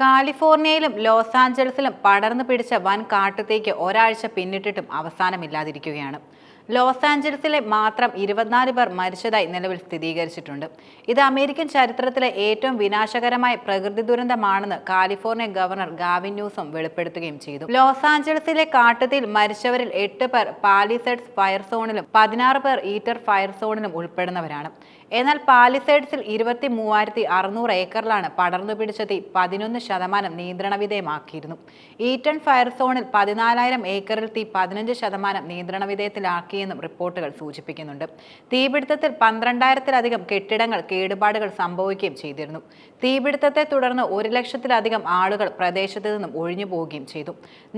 കാലിഫോർണിയയിലും loss ആഞ്ചലസിലും പടർന്നു പിടിച്ച വൻ കാട്ടുതീക്ക് ഒരാഴ്ച പിന്നിട്ടിട്ടും അവസാനമില്ലാതിരിക്കുകയാണ്. ലോസ് ആഞ്ചലസിലെ മാത്രം ഇരുപത്തിനാല് പേർ മരിച്ചതായി നിലവിൽ സ്ഥിരീകരിച്ചിട്ടുണ്ട്. ഇത് അമേരിക്കൻ ചരിത്രത്തിലെ ഏറ്റവും വിനാശകരമായ പ്രകൃതി ദുരന്തമാണെന്ന് കാലിഫോർണിയ ഗവർണർ ഗാവിൻ ന്യൂസും വെളിപ്പെടുത്തുകയും ചെയ്തു. ലോസ് ആഞ്ചലസിലെ കാട്ടത്തിൽ മരിച്ചവരിൽ എട്ട് പേർ പാലിസെഡ്സ് ഫയർ സോണിലും പതിനാറ് പേർ ഈറ്റർ ഫയർ സോണിലും ഉൾപ്പെടുന്നവരാണ്. എന്നാൽ പാലിസൈഡ്സിൽ ഇരുപത്തി മൂവായിരത്തി അറുന്നൂറ് ഏക്കറിലാണ് പടർന്നു പിടിച്ച തീ പതിനൊന്ന് ശതമാനം നിയന്ത്രണ വിധേയമാക്കിയിരുന്നു. ഈറ്റൺ ഫയർ സോണിൽ പതിനാലായിരം ഏക്കറിൽ തീ പതിനഞ്ച് ശതമാനം നിയന്ത്രണ വിധേയത്തിലാക്കിയെന്നും റിപ്പോർട്ടുകൾ സൂചിപ്പിക്കുന്നുണ്ട്. തീപിടുത്തത്തിൽ പന്ത്രണ്ടായിരത്തിലധികം കെട്ടിടങ്ങൾ കേടുപാടുകൾ സംഭവിക്കുകയും ചെയ്തിരുന്നു. തീപിടുത്തത്തെ തുടർന്ന് ഒരു ലക്ഷത്തിലധികം ആളുകൾ പ്രദേശത്ത് നിന്നും ഒഴിഞ്ഞു പോവുകയും ചെയ്തു.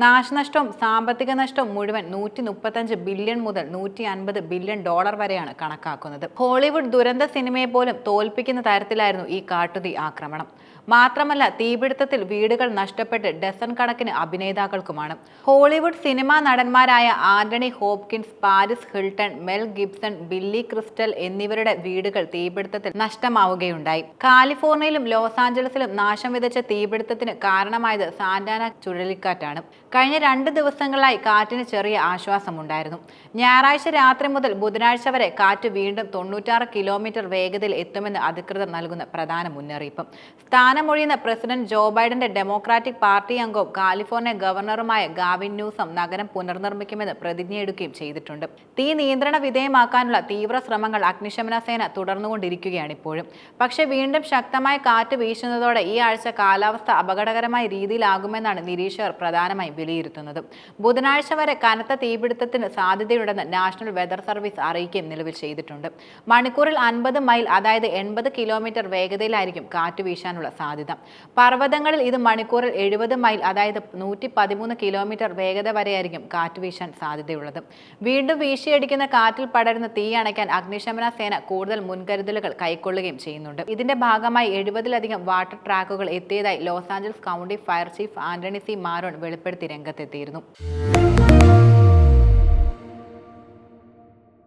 നാശനഷ്ടവും സാമ്പത്തിക നഷ്ടവും മുഴുവൻ നൂറ്റി മുപ്പത്തഞ്ച് ബില്യൺ മുതൽ നൂറ്റി അൻപത് ബില്യൺ ഡോളർ വരെയാണ് കണക്കാക്കുന്നത്. ഹോളിവുഡ് ദുരന്ത സിനിമയെ പോലും തോൽപ്പിക്കുന്ന തരത്തിലായിരുന്നു ഈ കാട്ടുതീ ആക്രമണം. മാത്രമല്ല തീപിടുത്തത്തിൽ വീടുകൾ നഷ്ടപ്പെട്ട് ഡസൺ കണക്കിന് അഭിനേതാക്കൾക്കുമാണ്. Hollywood cinema നടന്മാരായ Anthony Hopkins Paris Hilton Mel Gibson Billy Crystal എന്നിവരുടെ വീടുകൾ തീപിടുത്തത്തിൽ നഷ്ടമാവുകയുണ്ടായി. കാലിഫോർണിയയിലും ലോസ് ആഞ്ചലസിലും നാശം വിതച്ച തീപിടുത്തത്തിന് കാരണമായത് സാന്റാന ചുഴലിക്കാറ്റാണ്. കഴിഞ്ഞ രണ്ട് ദിവസങ്ങളായി കാറ്റിന് ചെറിയ ആശ്വാസമുണ്ടായിരുന്നു. ഞായറാഴ്ച രാത്രി മുതൽ ബുധനാഴ്ച വരെ കാറ്റ് വീണ്ടും തൊണ്ണൂറ്റാറ് കിലോമീറ്റർ വേഗതയിൽ എത്തുമെന്ന് അധികൃതർ നൽകുന്ന പ്രധാന മുന്നറിയിപ്പ്. സ്ഥാനമൊഴിയുന്ന പ്രസിഡന്റ് ജോ ബൈഡന്റെ ഡെമോക്രാറ്റിക് പാർട്ടി അംഗവും കാലിഫോർണിയ ഗവർണറുമായ ഗാവിൻ ന്യൂസം നഗരം പുനർനിർമ്മിക്കുമെന്ന് പ്രതിജ്ഞയെടുക്കുകയും ചെയ്തിട്ടുണ്ട്. തീ നിയന്ത്രണ വിധേയമാക്കാനുള്ള തീവ്ര ശ്രമങ്ങൾ അഗ്നിശമന സേന തുടർന്നുകൊണ്ടിരിക്കുകയാണ് ഇപ്പോഴും. പക്ഷേ വീണ്ടും ശക്തമായ കാറ്റ് വീശുന്നതോടെ ഈ ആഴ്ച കാലാവസ്ഥ അപകടകരമായ രീതിയിലാകുമെന്നാണ് നിരീക്ഷകർ പ്രധാനമായും വിലയിരുത്തുന്നത്. ബുധനാഴ്ച വരെ കനത്ത തീപിടുത്തത്തിന് സാധ്യതയുണ്ടെന്ന് നാഷണൽ വെതർ സർവീസ് അറിയിക്കുകയും നിലവിൽ ചെയ്തിട്ടുണ്ട്. മണിക്കൂറിൽ അൻപത് മൈൽ അതായത് എൺപത് കിലോമീറ്റർ വേഗതയിലായിരിക്കും കാറ്റ് വീശാനുള്ള സാധ്യത. പർവതങ്ങളിൽ ഇത് മണിക്കൂറിൽ എഴുപത് മൈൽ അതായത് നൂറ്റി പതിമൂന്ന് കിലോമീറ്റർ വേഗത വരെയായിരിക്കും കാറ്റ് വീശാൻ സാധ്യതയുള്ളത്. വീണ്ടും വീശിയടിക്കുന്ന കാറ്റിൽ പടരുന്ന തീ അണയ്ക്കാൻ അഗ്നിശമന സേന കൂടുതൽ മുൻകരുതലുകൾ കൈക്കൊള്ളുകയും ചെയ്യുന്നുണ്ട്. ഇതിന്റെ ഭാഗമായി എഴുപതിലധികം വാട്ടർ ട്രാക്കുകൾ എത്തിയതായി Los Angeles county fire chief Anthony C Marrone വെളിപ്പെടുത്തി രംഗത്തെത്തിയിരുന്നു.